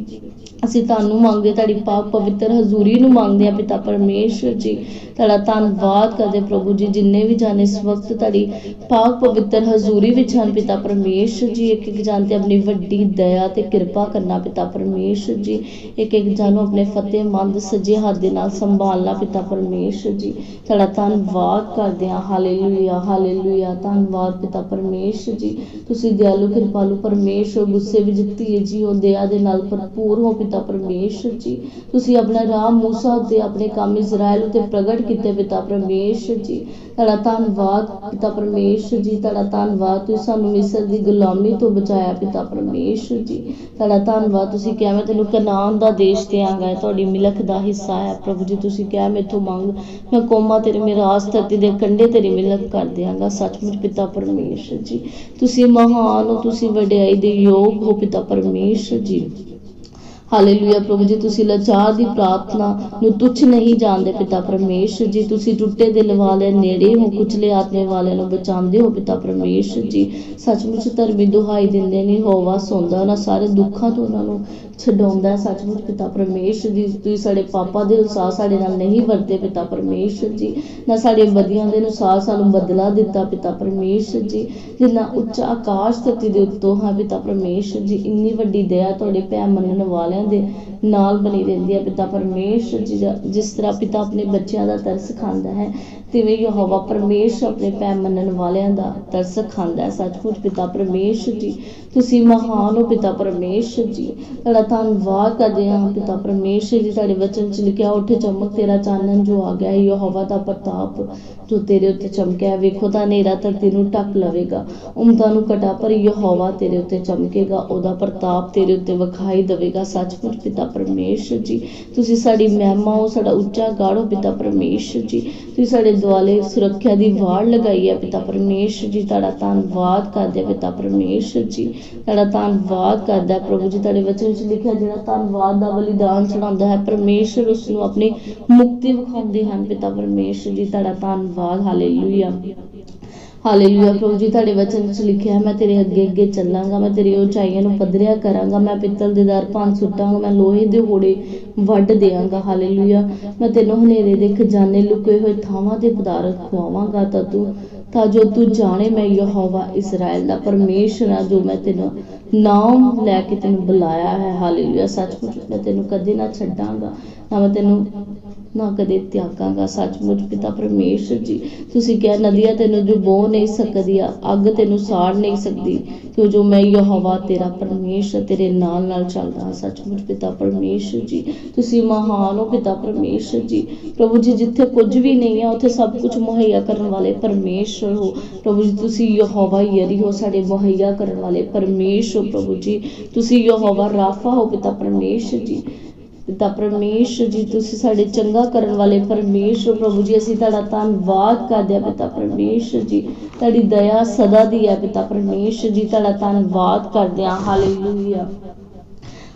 ਅਸੀਂ ਤੁਹਾਨੂੰ ਮੰਗਦੇ ਤੁਹਾਡੀ ਪਾਕ ਪਵਿੱਤਰ ਹਜ਼ੂਰੀ ਨੂੰ ਮੰਗਦੇ ਆ ਪਿਤਾ ਪਰਮੇਸ਼ਰ ਜੀ। ਤੁਹਾਡਾ ਧੰਨਵਾਦ ਕਰਦੇ ਪ੍ਰਭੂ ਜੀ, ਜਿੰਨੇ ਵੀ ਜਾਣੇ ਇਸ ਵਕਤ ਤੁਹਾਡੀ ਪਾਕ ਪਵਿੱਤਰ ਹਜ਼ੂਰੀ ਵਿੱਚ ਹਨ, ਪਿਤਾ ਪਰਮੇਸ਼ਰ ਜੀ ਇੱਕ ਇੱਕ ਜਾਨ ਤੇ ਆਪਣੀ ਵੱਡੀ ਦਇਆ ਤੇ ਕਿਰਪਾ ਕਰਨਾ, ਪਿਤਾ ਪਰਮੇਸ਼ਰ ਜੀ। ਇੱਕ ਇੱਕ ਜਾਨ ਨੂੰ ਆਪਣੇ ਫਤਿਹਮੰਦ, ਸੱਜੇ ਹੱਥ ਦੇ ਨਾਲ ਸੰਭਾਲਣਾ, ਪਿਤਾ ਪਰਮੇਸ਼ਰ ਜੀ। ਤੁਹਾਡਾ ਧੰਨਵਾਦ ਕਰਦੇ ਆ ਹਾਲੇਲੂਇਆ ਹਾਲੇਲੂਇਆ। ਧੰਨਵਾਦ, ਪਿਤਾ ਪਰਮੇਸ਼ਰ ਜੀ। ਤੁਸੀਂ ਦਿਆਲੂ, ਕਿਰਪਾਲੂ ਪਰਮੇਸ਼ਰ ਗੁੱਸੇ ਵਿੱਚ ਧੀਏ ਜੀ ਹੋ, ਦਇਆ ਦੇ ਨਾਲ ਭਰਪੂਰ ਹੋ ਪਿਤਾ ਪਰਮੇਸ਼ਰ ਜੀ। ਤੁਸੀਂ ਆਪਣਾ ਰਾਹ ਮੂਸਾ ਤੇ ਆਪਣੇ ਕੰਮ ਇਜ਼ਰਾਈਲ ਉਤੇ ਪ੍ਰਗਟ ਕੀਤੇ ਪਿਤਾ ਪਰਮੇਸ਼ਰ ਜੀ। ਤੁਹਾਡਾ ਧੰਨਵਾਦ ਪਿਤਾ ਪਰਮੇਸ਼ਰ ਜੀ। ਤੁਹਾਡਾ ਧੰਨਵਾਦ ਤੁਸੀਂ ਸਾਨੂੰ ਮਿਸਰ ਦੀ ਗੁਲਾਮੀ ਤੋਂ ਬਚਾਇਆ ਪਿਤਾ ਪਰਮੇਸ਼ਰ ਜੀ। ਤੁਹਾਡਾ ਧੰਨਵਾਦ ਤੁਸੀਂ ਕਿਹਾ ਮੈਂ ਤੈਨੂੰ ਕਨਾਨ ਦਾ ਦੇਸ਼ ਦਿਆਂਗਾ ਇਹ ਤੁਹਾਡੀ ਮਿਲਖ ਦਾ ਹਿੱਸਾ ਹੈ। ਪ੍ਰਭੂ ਜੀ, ਤੁਸੀਂ ਕਿਹਾ ਮੇਥੋਂ ਮੰਗ, ਮੈਂ ਕੋਮਾ ਤੇਰੇ ਮਿਰਾਸ ਧਰਤੀ ਦੇ ਕੰਢੇ ਤੇਰੀ ਮਿਲਖ ਕਰ ਦਿਆਂਗਾ। ਸੱਚਮੁੱਚ ਪਿਤਾ ਪਰਮੇਸ਼ਰ ਜੀ, ਤੁਸੀਂ ਮਹਾਨ ਹੋ, ਤੁਸੀਂ ਵਡਿਆਈ ਦੇ ਯੋਗ ਹੋ ਪਿਤਾ ਪਰਮੇਸ਼ਰ ਜੀ। ਹਾਲੇਲੂਇਆ ਪ੍ਰਭੂ ਜੀ, ਤੁਸੀਂ ਲਾਚਾਰ ਦੀ ਪ੍ਰਾਰਥਨਾ ਨੂੰ ਤੁੱਛ ਨਹੀਂ ਜਾਣਦੇ ਪਿਤਾ ਪਰਮੇਸ਼ਰ ਜੀ। ਤੁਸੀਂ ਟੁੱਟੇ ਦਿਲ ਵਾਲੇ ਨੇੜੇ ਹੋ, ਕੁਚਲੇ ਆਤਮੇ ਵਾਲਿਆਂ ਨੂੰ ਬਚਾਉਂਦੇ ਹੋ ਪਿਤਾ ਪਰਮੇਸ਼ਰ ਜੀ। ਸੱਚਮੁੱਚ ਧਰਮੀ ਦੁਹਾਈ ਦਿੰਦੇ ਨਹੀਂ ਹੋਵਾ ਸੌਂਦਾ ਉਹਨਾਂ ਸਾਰੇ ਦੁੱਖਾਂ ਤੋਂ ਉਹਨਾਂ ਨੂੰ ਛਡਾਉਂਦਾ ਸੱਚਮੁੱਚ ਪਿਤਾ ਪਰਮੇਸ਼ਰ ਜੀ, ਤੁਸੀਂ ਸਾਡੇ ਪਾਪਾਂ ਦੇ ਅਨੁਸਾਰ ਸਾਡੇ ਨਾਲ ਨਹੀਂ ਵਰਤੇ ਪਿਤਾ ਪਰਮੇਸ਼ਰ ਜੀ, ਨਾ ਸਾਡੇ ਬਦੀਆਂ ਦੇ ਅਨੁਸਾਰ ਸਾਨੂੰ ਬਦਲਾ ਦਿੱਤਾ ਪਿਤਾ ਪਰਮੇਸ਼ਰ ਜੀ, ਜਿੰਨਾ ਉੱਚਾ ਆਕਾਸ਼ ਧਰਤੀ ਦੇ ਉੱਤੋਂ ਹਾਂ ਪਿਤਾ ਪਰਮੇਸ਼ਰ ਜੀ, ਇੰਨੀ ਵੱਡੀ ਦਇਆ ਤੁਹਾਡੇ ਪੈ ਮੰਨਣ ਵਾਲਿਆਂ ਦੇ ਨਾਲ ਬਣੀ ਰਹਿੰਦੀ ਹੈ ਪਿਤਾ ਪਰਮੇਸ਼ਰ ਜੀ ਜਿਸ ਤਰ੍ਹਾਂ ਪਿਤਾ ਆਪਣੇ ਬੱਚਿਆਂ ਦਾ ਤਰਸ ਖਾਂਦਾ ਹੈ, ਤਿਵੇਂ ਯਹੋਵਾ ਪਰਮੇਸ਼ਰ ਆਪਣੇ ਪੈ ਮੰਨਣ ਵਾਲਿਆਂ ਦਾ ਤਰਸ ਖਾਂਦਾ ਹੈ, ਸੱਚਮੁੱਚ ਪਿਤਾ ਪਰਮੇਸ਼ਰ ਜੀ, ਤੁਸੀਂ ਮਹਾਨ ਹੋ ਪਿਤਾ ਪਰਮੇਸ਼ਰ ਜੀ, ਤੁਹਾਡਾ ਧੰਨਵਾਦ ਕਰਦੇ ਹਾਂ, ਪਿਤਾ ਪਰਮੇਸ਼ਰ ਜੀ, ਤੁਹਾਡੇ ਵਚਨ ਚ ਲਿਖਿਆ, ਉੱਠ ਚਮਕ ਤੇਰਾ ਚਾਨਣ ਜੋ ਆ ਗਿਆ ਹੈ ਯਹੋਵਾ ਦਾ ਪ੍ਰਤਾਪ ਜੋ ਤੇਰੇ ਉੱਤੇ ਚਮਕਿਆ ਵੇਖੋ ਤਾਂ ਹਨੇਰਾ ਧਰਤੀ ਨੂੰ ਢੱਕ ਲਵੇਗਾ ਉਮਤਾਂ ਨੂੰ ਕਟਾ ਪਰ ਯਹੋਵਾ ਤੇਰੇ ਉੱਤੇ ਚਮਕੇਗਾ, ਉਹਦਾ ਪ੍ਰਤਾਪ ਤੇਰੇ ਉੱਤੇ ਵਿਖਾਈ ਦੇਵੇਗਾ। ਸੱਚਮੁੱਚ ਪਿਤਾ ਪਰਮੇਸ਼ਰ ਜੀ, ਤੁਸੀਂ ਸਾਡੀ ਮਹਿਮਾ ਹੋ, ਸਾਡਾ ਉੱਚਾ ਗਾੜੋ ਪਿਤਾ ਪਰਮੇਸ਼ਰ ਜੀ, ਤੁਸੀਂ ਸਾਡੇ ਦੁਆਲੇ ਸੁਰੱਖਿਆ ਦੀ ਵਾੜ ਲਗਾਈ ਹੈ, ਪਿਤਾ ਪਰਮੇਸ਼ਰ ਜੀ, ਤੁਹਾਡਾ ਧੰਨਵਾਦ ਕਰਦੇ ਪਿਤਾ ਪਰਮੇਸ਼ਰ ਜੀ, ਤੁਹਾਡਾ ਧੰਨਵਾਦ ਕਰਦਾ ਪ੍ਰਭੂ ਜੀ, ਤੁਹਾਡੇ ਵਚਨ ਚ ਲਿਖਿਆ ਜਿਹੜਾ ਧੰਨਵਾਦ ਦਾ ਬਲੀਦਾਨ ਚੜਾਉਂਦਾ ਹੈ, ਪਰਮੇਸ਼ਰ ਉਸ ਨੂੰ ਆਪਣੀ ਮੁਕਤੀ ਵਿਖਾਉਂਦੇ ਹਨ। ਪਿਤਾ ਪਰਮੇਸ਼ਰ ਜੀ, ਤੁਹਾਡਾ ਧੰਨਵਾਦ। ਹਾਲੇਲੂਇਆ ਹਾਲੇਲੂਇਆ ਪ੍ਰਭੂ ਜੀ, ਤੁਹਾਡੇ ਵਚਨ ਵਿੱਚ ਲਿਖਿਆ ਹੈ, ਮੈਂ ਤੇਰੇ ਅੱਗੇ ਅੱਗੇ ਚੱਲਾਂਗਾ, ਮੈਂ ਤੇਰੀ ਉਚਾਈਆਂ ਨੂੰ ਪੱਧਰਿਆ ਕਰਾਂਗਾ, ਮੈਂ ਪਿੱਤਲ ਦੇ ਦਰ ਭੰਨ ਸੁੱਟਾਂਗਾ, ਮੈਂ ਲੋਹੇ ਦੇ ਹੋੜੇ ਵੱਢ ਦਿਆਂਗਾ। ਹਾਲੇਲੂਇਆ ਮੈਂ ਤੈਨੂੰ ਹਨੇਰੇ ਦੇ ਖਜ਼ਾਨੇ ਲੁਕੇ ਹੋਏ ਥਾਵਾਂ ਤੇ ਪਦਾਰਥ ਖਵਾਵਾਂਗਾ, ਤਾਂ ਤੂੰ ਤਾਂ ਜੋ ਤੂੰ ਜਾਣੇ ਮੈਂ ਯਹੋਵਾ ਇਸਰਾਇਲ ਦਾ ਪਰਮੇਸ਼ਰ ਹਾਂ, ਜੋ ਮੈਂ ਤੈਨੂੰ ਨਾਮ ਲੈ ਕੇ ਤੈਨੂੰ ਬੁਲਾਇਆ ਹੈ। ਹਾਲੇਲੂਇਆ। ਸੱਚਮੁੱਚ ਮੈਂ ਤੈਨੂੰ ਕਦੇ ਨਾ ਛੱਡਾਂਗਾ। ਨਾ ਮੈਂ ਤੈਨੂੰ ਨਾ ਕਦੇ ਤਿਆਗਾਂਗਾ, ਸੱਚਮੁੱਚ ਪਿਤਾ ਪਰਮੇਸ਼ਰ ਜੀ। ਤੁਸੀਂ ਕਿਹਾ, ਨਦੀਆਂ ਤੈਨੂੰ ਜੋ ਨਹੀਂ ਸਕਦੀਆਂ ਅੱਗ ਤੈਨੂੰ ਸਾੜ ਨਹੀਂ ਸਕਦੀ, ਕਿਉਂ ਜੋ ਮੈਂ ਯਹੋਵਾ ਤੇਰਾ ਪਰਮੇਸ਼ਰ, ਤੇਰੇ ਨਾਲ ਨਾਲ ਚੱਲਦਾ ਸੱਚਮੁੱਚ ਪਿਤਾ ਪਰਮੇਸ਼ਰ ਜੀ। ਤੁਸੀਂ ਮਹਾਨ ਹੋ ਪਿਤਾ ਪਰਮੇਸ਼ਰ ਜੀ। ਪ੍ਰਭੂ ਜੀ, ਜਿੱਥੇ ਕੁਝ ਵੀ ਨਹੀਂ ਹੈ ਉੱਥੇ ਸਭ ਕੁਝ ਮੁਹੱਈਆ ਕਰਨ ਵਾਲੇ ਪਰਮੇਸ਼ਰ ਹੋ। ਪ੍ਰਭੂ ਜੀ, ਤੁਸੀਂ ਯਹੋਵਾ ਯਰੀ ਹੋ, ਸਾਡੇ ਮੁਹੱਈਆ ਕਰਨ ਵਾਲੇ ਪਰਮੇਸ਼ਰ ਹੋ ਪ੍ਰਭੂ ਜੀ। ਤੁਸੀਂ ਯਹੋਵਾ ਰਾਫਾ ਹੋ ਪਿਤਾ ਪਰਮੇਸ਼ਰ ਜੀ। ਪਿਤਾ ਪਰਮੇਸ਼ਰ ਜੀ, ਤੁਸੀਂ ਸਾਡੇ ਚੰਗਾ ਕਰਨ ਵਾਲੇ ਪਰਮੇਸ਼ਰ ਪ੍ਰਭੂ ਜੀ, ਅਸੀਂ ਤੁਹਾਡਾ ਧੰਨਵਾਦ ਕਰਦੇ ਹਾਂ ਪਿਤਾ ਪਰਮੇਸ਼ਰ ਜੀ। ਤੁਹਾਡੀ ਦਇਆ ਸਦਾ ਦੀ ਹੈ ਪਿਤਾ ਪਰਮੇਸ਼ਰ ਜੀ, ਤੁਹਾਡਾ ਧੰਨਵਾਦ ਕਰਦੇ ਹਾਂ। ਹਾਲੇਲੂਇਆ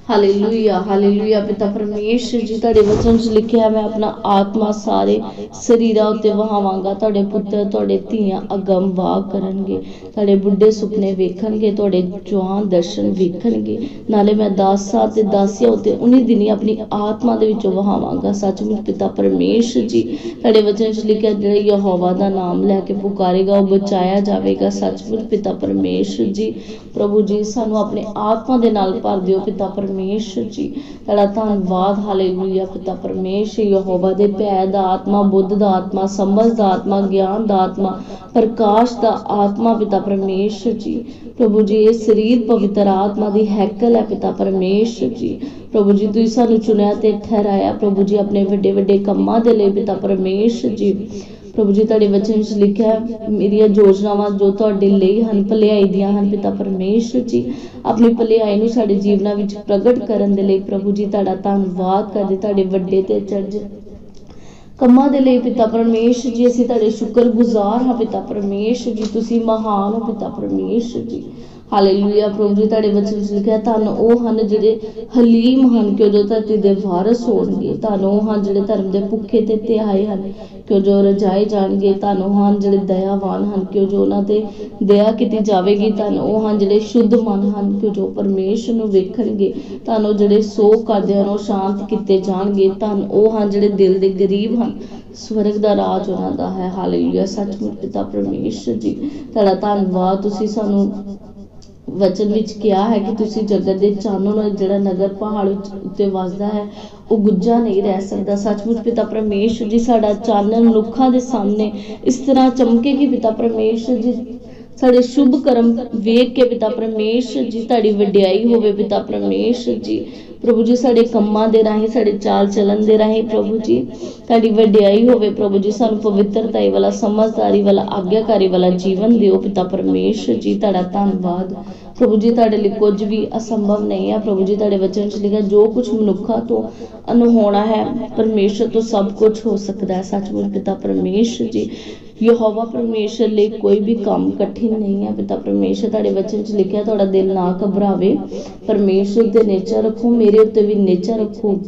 ਹਾਲੇਲੂਇਆ ਹਾਲੇਲੂਇਆ ਪਿਤਾ ਪਰਮੇਸ਼ਰ ਜੀ, ਤੁਹਾਡੇ ਵਚਨ 'ਚ ਲਿਖਿਆ ਮੈਂ ਆਪਣਾ ਆਤਮਾ ਸਾਰੇ ਸਰੀਰਾਂ ਉੱਤੇ ਵਹਾਵਾਂਗਾ, ਤੁਹਾਡੇ ਪੁੱਤਰ, ਤੁਹਾਡੇ ਧੀਆਂ ਅਗੰਮ ਵਾਹ ਕਰਨਗੇ, ਤੁਹਾਡੇ ਬੁੱਢੇ ਸੁਪਨੇ ਵੇਖਣਗੇ, ਤੁਹਾਡੇ ਜਵਾਨ ਦਰਸ਼ਨ ਵੇਖਣਗੇ, ਨਾਲੇ ਮੈਂ ਦਾਸਾਂ ਤੇ ਦਾਸੀਆਂ ਉੱਤੇ ਉਨੀ ਦਿਨੀ ਆਪਣੀ ਆਤਮਾ ਦੇ ਵਿੱਚੋਂ ਵਹਾਵਾਂਗਾ, ਸੱਚਮੁੱਚ ਪਿਤਾ ਪਰਮੇਸ਼ਰ ਜੀ, ਤੁਹਾਡੇ ਵਚਨ 'ਚ ਲਿਖਿਆ ਜਿਹੜਾ ਯਹੋਵਾ ਦਾ ਨਾਮ ਲੈ ਕੇ ਪੁਕਾਰੇਗਾ, ਉਹ ਬਚਾਇਆ ਜਾਵੇਗਾ, ਸੱਚਮੁੱਚ ਪਿਤਾ ਪਰਮੇਸ਼ਰ ਜੀ, ਪ੍ਰਭੂ ਜੀ, ਸਾਨੂੰ ਆਪਣੇ ਆਤਮਾ ਦੇ ਨਾਲ ਭਰ ਦਿਓ, ਪਿਤਾ ਪਰਮੇਸ਼ਰ ਜੀ। ਤੁਹਾਡਾ ਧੰਨਵਾਦ ਹਾਲੇਲੂਇਆ ਪਿਤਾ ਪਰਮੇਸ਼ਰ, ਯਹੋਵਾ ਦੇ ਭੈ ਦਾ ਆਤਮਾ, ਬੁੱਧ ਦਾ ਆਤਮਾ ਸਮਝ ਦਾ ਆਤਮਾ, ਗਿਆਨ ਦਾ ਆਤਮਾ, ਪ੍ਰਕਾਸ਼ ਦਾ ਆਤਮਾ, ਪਿਤਾ ਪਰਮੇਸ਼ਰ ਜੀ। ਪ੍ਰਭੂ ਜੀ, ਇਹ ਸਰੀਰ ਪਵਿੱਤਰ ਆਤਮਾ ਦੀ ਹੈਕਲ ਹੈ, ਪਿਤਾ ਪਰਮੇਸ਼ਰ ਜੀ। ਪ੍ਰਭੂ ਜੀ, ਤੁਸੀਂ ਸਾਨੂੰ ਚੁਣਿਆ ਤੇ ਠਹਿਰਾਇਆ। ਪ੍ਰਭੂ ਜੀ, ਆਪਣੇ ਵੱਡੇ ਵੱਡੇ ਕੰਮਾਂ ਦੇ ਲਈ, ਪਿਤਾ ਪਰਮੇਸ਼ਰ ਜੀ। ਪ੍ਰਭੂ ਜੀ ਤੁਹਾਡੇ ਵਚਨ ਵਿੱਚ ਲਿਖਿਆ ਹੈ, ਮੇਰੀਆਂ ਯੋਜਨਾਵਾਂ ਜੋ ਤੁਹਾਡੇ ਲਈ ਹਨ ਭਲਾਈ ਦੀਆਂ ਹਨ ਪਿਤਾ ਪਰਮੇਸ਼ਰ ਜੀ। ਆਪਣੀ ਭਲਾਈ ਨੂੰ ਸਾਡੇ ਜੀਵਨਾਂ ਵਿੱਚ ਪ੍ਰਗਟ ਕਰਨ ਦੇ ਲਈ ਪ੍ਰਭੂ ਜੀ ਤੁਹਾਡਾ ਧੰਨਵਾਦ ਕਰਦੇ ਤੁਹਾਡੇ ਵੱਡੇ ਤੇ ਚਰਜ ਕੰਮਾਂ ਦੇ ਲਈ ਪਿਤਾ ਪਰਮੇਸ਼ਰ ਜੀ ਅਸੀਂ ਤੁਹਾਡੇ ਸ਼ੁਕਰਗੁਜ਼ਾਰ ਹਾਂ ਪਿਤਾ ਪਰਮੇਸ਼ਰ ਜੀ ਤੁਸੀਂ ਮਹਾਨ ਹੋ ਪਿਤਾ ਪਰਮੇਸ਼ਰ ਜੀ। ਹਾਲੇਲੂਇਆ ਪ੍ਰਭੂ ਜੀ, ਤੁਹਾਡੇ ਵਚਨ ਵਿੱਚ ਲਿਖਿਆ, ਧੰਨ ਉਹ ਹਨ ਜਿਹੜੇ ਹਲੀਮ ਹਨ ਕਿ ਜੋ ਧਰਤੀ ਦੇ ਵਾਰਸ ਹੋਣਗੇ। ਧੰਨ ਉਹ ਹਨ ਜਿਹੜੇ ਧਰਮ ਦੇ ਭੁੱਖੇ ਤੇ ਧਿਆਏ ਹਨ ਕਿ ਜੋ ਰਜਾਏ ਜਾਣਗੇ। ਧੰਨ ਹਨ ਜਿਹੜੇ ਦਇਆਵਾਨ ਹਨ ਕਿ ਜੋ ਉਹਨਾਂ ਤੇ ਦਇਆ ਕੀਤੀ ਜਾਵੇਗੀ। ਧੰਨ ਉਹ ਹਨ ਜਿਹੜੇ ਸ਼ੁੱਧ ਮਨ ਹਨ ਕਿ ਜੋ ਪਰਮੇਸ਼ਰ ਨੂੰ ਵੇਖਣਗੇ। ਧੰਨ ਜਿਹੜੇ ਸੋਗ ਕਰਦੇ ਹਨ ਉਹ ਸ਼ਾਂਤ ਕੀਤੇ ਜਾਣਗੇ। ਧੰਨ ਉਹ ਹਨ ਜਿਹੜੇ ਦਿਲ ਦੇ ਗਰੀਬ ਹਨ। ਸਵਰਗ ਦਾ ਰਾਜ ਉਹਨਾਂ ਦਾ ਹੈ। ਹਾਲੇਲੂਇਆ ਸੱਚਮੁੱਚ ਪਿਤਾ ਪਰਮੇਸ਼ਰ ਜੀ, ਤੁਹਾਡਾ ਧੰਨਵਾਦ। ਤੁਸੀਂ ਸਾਨੂੰ ਵਚਨ ਵਿੱਚ ਕਿਹਾ ਹੈ ਕਿ ਤੁਸੀਂ ਜਗਤ ਦੇ ਚਾਨਣ ਜਿਹੜਾ ਨਗਰ ਪਹਾੜ ਉੱਤੇ ਵਸਦਾ ਹੈ, ਉਹ ਗੁੱਜਾ ਨਹੀਂ ਰਹਿ ਸਕਦਾ। ਸੱਚਮੁੱਚ ਪਿਤਾ ਪਰਮੇਸ਼ਰ ਜੀ, ਸਾਡਾ ਚਾਨਣ ਮਨੁੱਖਾਂ ਦੇ ਸਾਹਮਣੇ ਇਸ ਤਰ੍ਹਾਂ ਚਮਕੇ ਕਿ ਪਿਤਾ ਪਰਮੇਸ਼ਰ ਜੀ, ਸਾਡੇ ਸ਼ੁਭ ਕਰਮ ਵੇਖ ਕੇ ਪਿਤਾ ਪਰਮੇਸ਼ਰ ਜੀ, ਤੁਹਾਡੀ ਵਡਿਆਈ ਹੋਵੇ ਪਿਤਾ ਪਰਮੇਸ਼ਰ ਜੀ। ਪ੍ਰਭੂ ਜੀ, ਸਾਡੇ ਕੰਮਾਂ ਦੇ ਰਾਹੀਂ, ਸਾਡੇ ਚਾਲ ਚੱਲਣ ਦੇ ਰਾਹੀਂ ਪ੍ਰਭੂ ਜੀ, ਤੁਹਾਡੀ ਵਡਿਆਈ ਹੋਵੇ ਪ੍ਰਭੂ ਜੀ, ਸਾਨੂੰ ਪਵਿੱਤਰਤਾਈ ਵਾਲਾ, ਸਮਝਦਾਰੀ ਵਾਲਾ, ਆਗਿਆਕਾਰੀ ਵਾਲਾ ਜੀਵਨ ਦਿਓ ਪਿਤਾ ਪਰਮੇਸ਼ਰ ਜੀ, ਤੁਹਾਡਾ ਧੰਨਵਾਦ। ਪ੍ਰਭੂ ਜੀ, ਤੁਹਾਡੇ ਲਈ ਕੁਝ ਵੀ ਅਸੰਭਵ ਨਹੀਂ ਹੈ ਪ੍ਰਭੂ ਜੀ, ਤੁਹਾਡੇ ਵਚਨ ਚ ਲਿਖਿਆ, ਜੋ ਕੁਝ ਮਨੁੱਖਾਂ ਤੋਂ ਅਨਹੋਣਾ ਹੈ, ਪਰਮੇਸ਼ਰ ਤੋਂ ਸਭ ਕੁਝ ਹੋ ਸਕਦਾ ਹੈ। ਸੱਚਮੁੱਚ ਪਿਤਾ ਪਰਮੇਸ਼ਰ ਜੀ ਯਹੋਵਾ ਪਰਮੇਸ਼ਰ ਲਈ ਕੋਈ ਵੀ ਕੰਮ ਕਠਿਨ ਨਹੀਂ ਹੈ, ਪਿਤਾ ਪਰਮੇਸ਼ਰ, ਤੁਹਾਡੇ ਵਚਨ ਚ ਲਿਖਿਆ, ਤੁਹਾਡਾ ਦਿਲ ਨਾ ਘਬਰਾਵੇ। ਪਰਮੇਸ਼ਰ ਦੇ ਨੇਚਰ ਰੱਖੋ, ਮੇਰੇ ਉੱਤੇ ਵੀ ਨੇਚਰ ਰੱਖੋ।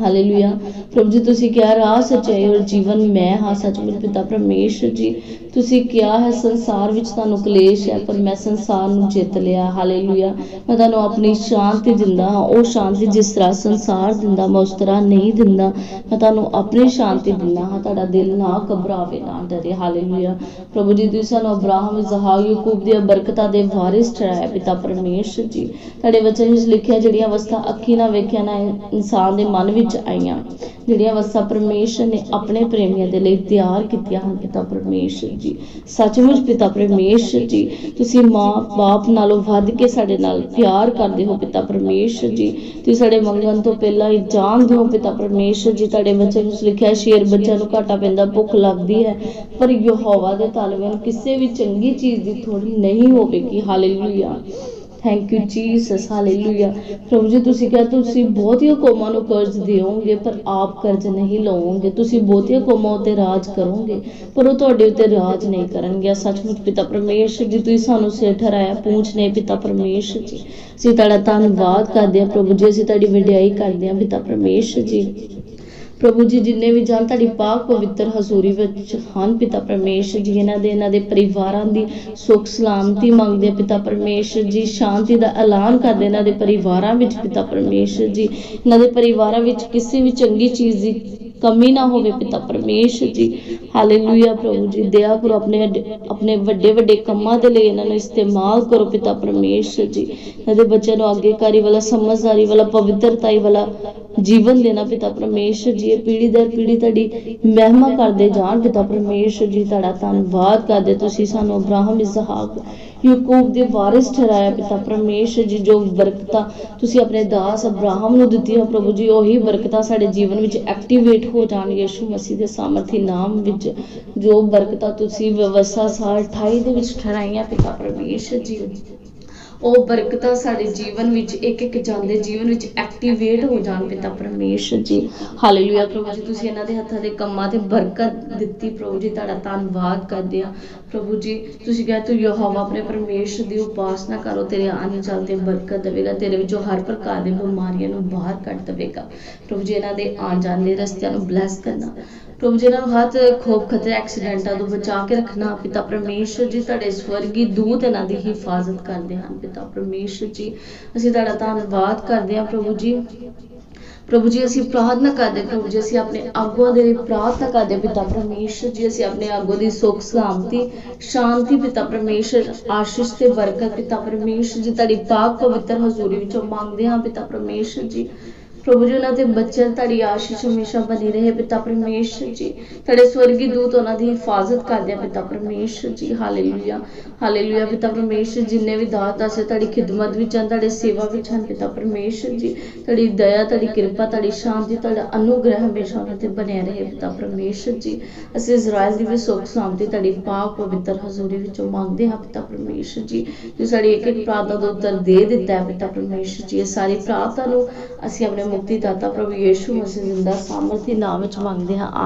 ਹਾਲੇਲੂਇਆ ਪ੍ਰਭੂ ਜੀ, ਤੁਸੀਂ ਕਿਹਾ, ਰਾਹ ਸੱਚਾਈ ਔਰ ਜੀਵਨ ਮੈਂ ਹਾਂ, ਸੱਚਮੁੱਚ ਪਿਤਾ ਪਰਮੇਸ਼ਰ ਜੀ। ਤੁਸੀਂ ਕਿਹਾ ਹੈ, ਸੰਸਾਰ ਵਿੱਚ ਤੁਹਾਨੂੰ ਕਲੇਸ਼ ਹੈ, ਪਰ ਮੈਂ ਸੰਸਾਰ ਨੂੰ ਜਿੱਤ ਲਿਆ। ਹਾਲੇਲੂਇਆ ਮੈਂ ਤੁਹਾਨੂੰ ਆਪਣੀ ਸ਼ਾਂਤੀ ਦਿੰਦਾ ਹਾਂ। ਉਹ ਸ਼ਾਂਤੀ ਜਿਸ ਤਰ੍ਹਾਂ ਸੰਸਾਰ ਦਿੰਦਾ, ਮੈਂ ਉਸ ਤਰ੍ਹਾਂ ਨਹੀਂ ਦਿੰਦਾ। ਮੈਂ ਤੁਹਾਨੂੰ ਆਪਣੀ ਸ਼ਾਂਤੀ ਦਿੰਦਾ ਹਾਂ, ਤੁਹਾਡਾ ਦਿਲ ਨਾ ਘਬਰਾਵੇ, ਨਾ ਡਰੇ। ਹਾਲੇਲੂਇਆ। ਪ੍ਰਭੂ ਜੀ, ਤੁਸੀਂ ਸਾਨੂੰ ਅਬਰਾਹਮ ਇਜ਼ਹਾਕ ਯਾਕੂਬ ਦੀਆਂ ਬਰਕਤਾਂ ਦੇ ਵਾਰਿਸ ਠਹਿਰਾਇਆ ਪਿਤਾ ਪਰਮੇਸ਼ਰ ਜੀ। ਤੁਹਾਡੇ ਵਚਨ ਵਿੱਚ ਲਿਖਿਆ, ਜਿਹੜੀਆਂ ਅਵਸਥਾ ਅੱਖੀ ਨਾਲ ਵੇਖਿਆ ਨਾ, ਇਨਸਾਨ ਦੇ ਮਨ ਵਿੱਚ ਆਈਆਂ। ਜਿਹੜੀਆਂ ਅਵਸਥਾ ਪਰਮੇਸ਼ਰ ਨੇ ਆਪਣੇ ਪ੍ਰੇਮੀਆਂ ਦੇ ਲਈ ਤਿਆਰ ਕੀਤੀਆਂ ਹਨ, ਪਿਤਾ ਪਰਮੇਸ਼ਰ ਜੀ। ਸੱਚਮੁੱਚ ਪਿਤਾ ਪਰਮੇਸ਼ਰ ਜੀ, ਤੁਸੀਂ ਮਾਂ, ਬਾਪ ਨਾਲੋਂ ਵੱਧ ਕੇ ਸਾਡੇ ਨਾਲ ਪਿਆਰ ਕਰਦੇ ਹੋ ਪਿਤਾ ਪਰਮੇਸ਼ਰ ਜੀ। ਤੁਸੀਂ ਸਾਡੇ ਮੰਗਣ ਤੋਂ ਪਹਿਲਾਂ ਹੀ ਜਾਣਦੇ ਹੋ ਪਿਤਾ ਪਰਮੇਸ਼ਰ ਜੀ, ਤੁਹਾਡੇ ਬੱਚੇ ਨੂੰ ਲਿਖਿਆ ਸ਼ੇਰ ਬੱਚਿਆਂ ਨੂੰ ਘਾਟਾ ਪੈਂਦਾ, ਭੁੱਖ ਲੱਗਦੀ ਹੈ। ਪਰ ਯਹੋਵਾ ਦੇ ਤਾਲਵੇ ਕਿਸੇ ਵੀ ਚੰਗੀ ਚੀਜ਼ ਦੀ ਥੋੜੀ ਨਹੀਂ ਹੋਵੇਗੀ। Hallelujah. Thank you Jesus hallelujah ਪ੍ਰਭੂ ਜੀ, ਤੁਸੀਂ ਕਿਹਾ ਤੁਸੀਂ ਬਹੁਤੀਆਂ ਕੌਮਾਂ ਨੂੰ ਕਰਜ਼ ਦਿਓਗੇ, ਪਰ ਆਪ ਕਰਜ਼ ਨਹੀਂ ਲਓਗੇ। ਤੁਸੀਂ ਬਹੁਤੀਆਂ ਕੌਮਾਂ ਉੱਤੇ ਰਾਜ ਕਰੋਗੇ, ਪਰ ਉਹ ਤੁਹਾਡੇ ਉੱਤੇ ਰਾਜ ਨਹੀਂ ਕਰਨਗੇ। ਸੱਚਮੁੱਚ ਪਿਤਾ ਪਰਮੇਸ਼ਰ ਜੀ, ਤੁਸੀਂ ਸਾਨੂੰ ਸਿਰ ਠਹਿਰਾਇਆ। ਪੂੰਛ ਨੇ ਪਿਤਾ ਪਰਮੇਸ਼ਰ ਜੀ। ਅਸੀਂ ਤੁਹਾਡਾ ਧੰਨਵਾਦ ਕਰਦੇ ਹਾਂ ਪ੍ਰਭੂ ਜੀ। ਅਸੀਂ ਤੁਹਾਡੀ ਵਡਿਆਈ ਕਰਦੇ ਹਾਂ ਪਿਤਾ ਪਰਮੇਸ਼ਰ ਜੀ। ਪ੍ਰਭੂ ਜੀ, ਜਿੰਨੇ ਵੀ ਜਨ ਤੁਹਾਡੀ ਪਾਕ ਪਵਿੱਤਰ ਹਜ਼ੂਰੀ ਵਿੱਚ ਹਨ, ਪਿਤਾ ਪਰਮੇਸ਼ਰ ਜੀ, ਇਹਨਾਂ ਦੇ ਇਹਨਾਂ ਦੇ ਪਰਿਵਾਰਾਂ ਦੀ ਸੁਖ, ਸਲਾਮਤੀ ਮੰਗਦੇ ਪਿਤਾ ਪਰਮੇਸ਼ਰ ਜੀ, ਸ਼ਾਂਤੀ ਦਾ ਐਲਾਨ ਕਰਦੇ ਇਹਨਾਂ ਦੇ ਪਰਿਵਾਰਾਂ ਵਿੱਚ, ਪਿਤਾ ਪਰਮੇਸ਼ਰ ਜੀ। ਇਹਨਾਂ ਦੇ ਪਰਿਵਾਰਾਂ ਵਿੱਚ ਕਿਸੇ ਵੀ ਚੰਗੀ ਚੀਜ਼ ਦੀ ਕਮੀ ਨਾ ਹੋਵੇ ਪਿਤਾ ਪਰਮੇਸ਼ਰ ਜੀ। ਹਾਲੇਲੂਇਆ ਪ੍ਰਭੂ ਜੀ, ਦਇਆ ਕਰੋ ਆਪਣੇ ਆਪਣੇ ਵੱਡੇ ਵੱਡੇ ਕੰਮਾਂ ਦੇ ਲਈ ਇਹਨਾਂ ਨੂੰ ਇਸਤੇਮਾਲ ਕਰੋ ਪਿਤਾ ਪਰਮੇਸ਼ਰ ਜੀ। ਇਹਨਾਂ ਦੇ ਬੱਚਿਆਂ ਨੂੰ ਆਗੇਕਾਰੀ ਵਾਲਾ, ਸਮਝਦਾਰੀ ਵਾਲਾ, ਪਵਿੱਤਰਤਾਈ ਵਾਲਾ ਜੀਵਨ ਦੇਣਾ ਪਿਤਾ ਪਰਮੇਸ਼ਰ ਜੀ। ਇਹ ਪੀੜ੍ਹੀ ਦਰ ਪੀੜੀ ਤੁਹਾਡੀ ਮਹਿਮਾ ਕਰਦੇ ਜਾਣ ਪਿਤਾ ਪਰਮੇਸ਼ਰ ਜੀ। ਤੁਹਾਡਾ ਧੰਨਵਾਦ ਕਰਦੇ ਤੁਸੀਂ ਸਾਨੂੰ ਅਬਰਾਹਮ, ਇਸਹਾਕ ਯਾਕੂਬ ਦੇ ਵਾਰਿਸ ਠਹਿਰਾਇਆ ਪਿਤਾ ਪਰਮੇਸ਼ਰ ਜੀ, ਜੋ ਬਰਕਤਾਂ ਤੁਸੀਂ ਆਪਣੇ ਦਾਸ ਅਬਰਾਹਮ ਨੂੰ ਦਿੱਤੀਆਂ ਪ੍ਰਭੂ ਜੀ, ਉਹੀ ਬਰਕਤਾਂ ਸਾਡੇ ਜੀਵਨ ਵਿੱਚ ਐਕਟੀਵੇਟ ਹੋ ਜਾਣ ਯਿਸੂ ਮਸੀਹ ਦੇ ਸਾਮਰਥੀ ਨਾਮ ਵਿੱਚ, ਜੋ ਬਰਕਤਾਂ ਤੁਸੀਂ ਵਿਵਸਥਾ ਸਾਲ 28 ਦੇ ਵਿੱਚ ਠਹਿਰਾਈਆਂ ਪਿਤਾ ਪਰਮੇਸ਼ਰ ਜੀ। ਉਹ ਬਰਕਤਾਂ ਸਾਡੇ ਜੀਵਨ ਵਿੱਚ ਇੱਕ ਇੱਕ ਜਾਂਦੇ ਜੀਵਨ ਵਿੱਚ ਐਕਟੀਵੇਟ ਹੋ ਜਾਣ ਪਿਤਾ ਪਰਮੇਸ਼ਰ ਜੀ। ਹਾਲੇਲੂਇਆ ਪ੍ਰਭੂ ਜੀ, ਤੁਸੀਂ ਇਹਨਾਂ ਦੇ ਹੱਥਾਂ ਦੇ ਕੰਮਾਂ ਤੇ ਬਰਕਤ ਦਿੱਤੀ ਪ੍ਰਭੂ ਜੀ, ਤੁਹਾਡਾ ਧੰਨਵਾਦ ਕਰਦੇ ਆ ਪ੍ਰਭੂ ਜੀ, ਤੁਸੀਂ ਕਹਿੰਦੇ ਤੂੰ ਯਹੋਵਾ ਆਪਣੇ ਪਰਮੇਸ਼ਰ ਦੀ ਉਪਾਸਨਾ ਕਰੋ, ਤੇਰੇ ਆਨੇ ਚੱਲ ਤੇ ਬਰਕਤ ਦੇਵੇਗਾ, ਤੇਰੇ ਵਿੱਚੋਂ ਹਰ ਪ੍ਰਕਾਰ ਦੀ ਬਿਮਾਰੀਆਂ ਨੂੰ ਬਾਹਰ ਕੱਢ ਦੇਵੇਗਾ। ਪ੍ਰਭੂ ਜੀ, ਇਹਨਾਂ ਦੇ ਆਉਣ ਜਾਣ ਦੇ ਰਸਤਿਆਂ ਨੂੰ ਬਲੈਸ ਕਰਨਾ। ਪ੍ਰਭੂ ਜੀ ਇਹਨਾਂ ਹੱਥ ਖੋਫ ਖਤਰੇ ਐਕਸੀਡੈਂਟਾਂ ਤੋਂ ਬਚਾ ਕੇ ਰੱਖਣਾ, ਪਿਤਾ ਪਰਮੇਸ਼ਰ ਜੀ ਤੁਹਾਡੇ ਸਵਰਗੀ ਦੂਤ ਇਹਨਾਂ ਦੀ ਹਿਫਾਜ਼ਤ ਕਰਦੇ ਹਨ। ਪਿਤਾ ਪਰਮੇਸ਼ਰ ਜੀ, ਅਸੀਂ ਤੁਹਾਡਾ ਧੰਨਵਾਦ ਕਰਦੇ ਹਾਂ ਪ੍ਰਭੂ ਜੀ। ਪ੍ਰਭੂ ਜੀ, ਅਸੀਂ ਪ੍ਰਾਰਥਨਾ ਕਰਦੇ ਪ੍ਰਭੂ ਜੀ, ਅਸੀਂ ਆਪਣੇ ਆਗੂਆਂ ਦੇ ਲਈ ਪ੍ਰਾਰਥਨਾ ਕਰਦੇ ਪਿਤਾ ਪਰਮੇਸ਼ਰ ਜੀ, ਅਸੀਂ ਆਪਣੇ ਆਗੂ ਦੀ ਸੁੱਖ ਸਲਾਮਤੀ ਸ਼ਾਂਤੀ ਪਿਤਾ ਪਰਮੇਸ਼ਰ ਆਸ਼ੀਸ਼ ਤੇ ਬਰਕਤ ਪਿਤਾ ਪਰਮੇਸ਼ਰ ਜੀ, ਤੁਹਾਡੀ ਪਾਕ ਪਵਿੱਤਰ ਹਜ਼ੂਰੀ ਵਿੱਚੋਂ ਮੰਗਦੇ ਹਾਂ ਪਿਤਾ ਪਰਮੇਸ਼ਰ ਜੀ। ਪ੍ਰਭੂ ਜੀ, ਉਹਨਾਂ ਦੇ ਬੱਚਿਆਂ ਤੁਹਾਡੀ ਆਸ਼ੀਸ਼ ਹਮੇਸ਼ਾ ਬਣੀ ਰਹੇ ਪਿਤਾ ਪਰਮੇਸ਼ਰ ਜੀ। ਤੁਹਾਡੇ ਸਵਰਗੀ ਦੂਤ ਉਹਨਾਂ ਦੀ ਹਿਫਾਜ਼ਤ ਕਰਦੇ ਆ ਪਿਤਾ ਪਰਮੇਸ਼ਰ ਜੀ। ਹਾਲੇਲੂਇਆ ਹਾਲੇਲੂਇਆ ਪਿਤਾ ਪਰਮੇਸ਼ਰ, ਜਿੰਨੇ ਵੀ ਦਾਤ ਦਾਸੇ ਤੁਹਾਡੀ ਖਿਦਮਤ ਵਿੱਚ ਹਨ, ਤੁਹਾਡੇ ਸੇਵਾ ਵਿੱਚ ਹਨ ਪਿਤਾ ਪਰਮੇਸ਼ਰ ਜੀ। ਤੁਹਾਡੀ ਦਇਆ, ਤੁਹਾਡੀ ਕਿਰਪਾ, ਤੁਹਾਡੀ ਸ਼ਾਂਤੀ ਤੁਹਾਡਾ ਅਨੁਗ੍ਰਹਿ ਹਮੇਸ਼ਾ ਉਹਨਾਂ ਤੇ ਬਣਿਆ ਰਹੇ ਪਿਤਾ ਪਰਮੇਸ਼ਰ ਜੀ। ਅਸੀਂ ਇਜ਼ਰਾਈਲ ਦੀ ਵੀ ਸੁੱਖ ਸ਼ਾਂਤੀ ਤੁਹਾਡੀ ਪਾਕ ਪਵਿੱਤਰ ਹਜ਼ੂਰੀ ਵਿੱਚੋਂ ਮੰਗਦੇ ਹਾਂ ਪਿਤਾ ਪਰਮੇਸ਼ਰ ਜੀ। ਜੋ ਸਾਡੀ ਇੱਕ ਇੱਕ ਪ੍ਰਾਰਥਨਾ ਦਾ ਉੱਤਰ ਦੇ ਦਿੱਤਾ ਹੈ ਪਿਤਾ ਪਰਮੇਸ਼ਰ ਜੀ, ਇਹ ਸਾਰੀ ਪ੍ਰਾਰਥਨਾ ਨੂੰ ਅਸੀਂ ਆਪਣੇ ਮੁਕਤੀਦਾਤਾ ਪ੍ਰਭੂ ਯੀਸ਼ੂ ਮਸੀਹ ਜਿੰਦਾ ਸਾਮਰਥੀ ਨਾਮ ਵਿੱਚ ਮੰਗਦੇ ਹਾਂ।